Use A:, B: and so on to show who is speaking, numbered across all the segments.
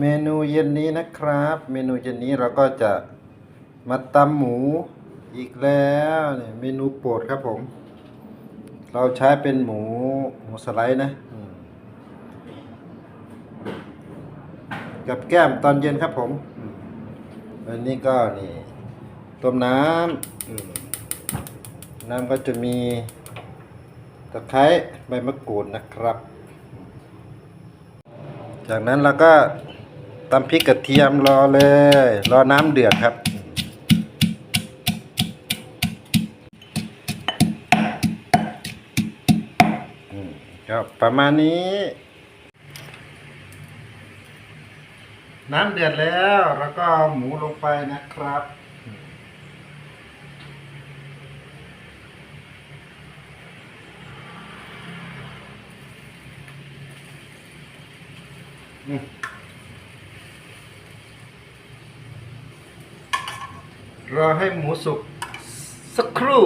A: เมนูเย็นนี้นะครับ เมนูเย็นนี้เราก็จะมาตำหมูอีกแล้วเนี่ยเมนูโปรดครับผม เราใช้เป็นหมูหมูสไลด์นะกับแก้มตอนเย็นครับผมอันนี้ก็นี่ต้มน้ำน้ำก็จะมีตะไคร้ใบมะกรูดนะครับ จากนั้นเราก็ ตำพริกกระเทียมรอเลย รอน้ำเดือดครับ ก็ประมาณนี้ น้ำเดือดแล้วแล้วก็หมูลงไปนะครับอืม รอให้หมูสุกสักครู่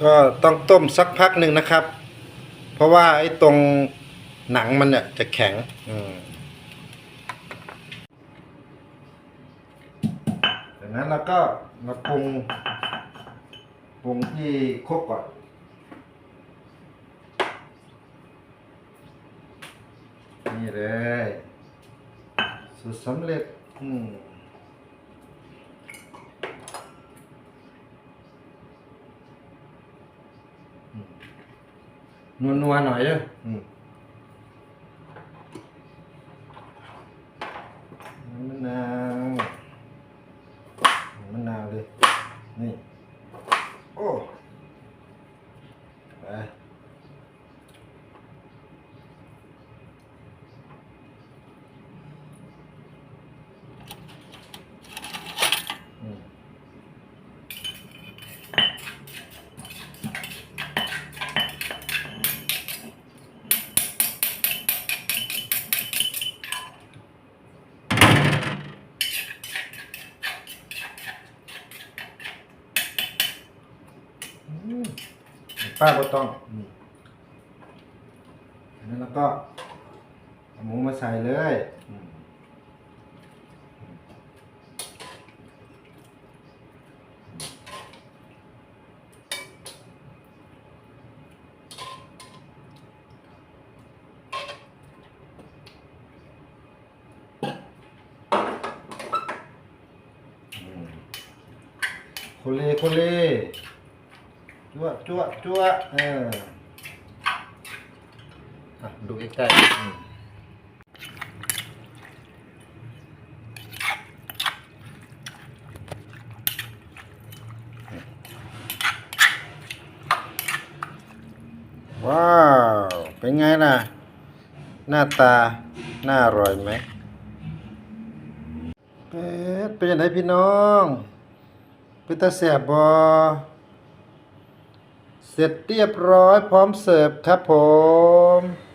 A: ก็ต้องต้มสักพักหนึ่งนะครับ เพราะว่าไอ้ตรงหนังมันเนี่ยจะแข็ง อืมจากนั้นเราก็มาปรุงปรุงที่ครกก่อน นี่เลยสูตรสำเร็จอืมนัวนัวๆหน่อยเด้ออืมมะนาวมะนาวเลย นี่ โอ้ ไป ป้าก็ต้องนนั้นแล้วก็หมูมาใส่เลยอืมอืมโคเลโคเล จั่วจั่วจั่วเอออะดูใกล้ๆอืมว้าว เป็นไงล่ะ หน้าตา น่าอร่อยไหมเป็ดเป็นยังไงพี่น้อง เป็นตาแสบบอ เสร็จเรียบร้อยพร้อมเสิร์ฟครับผม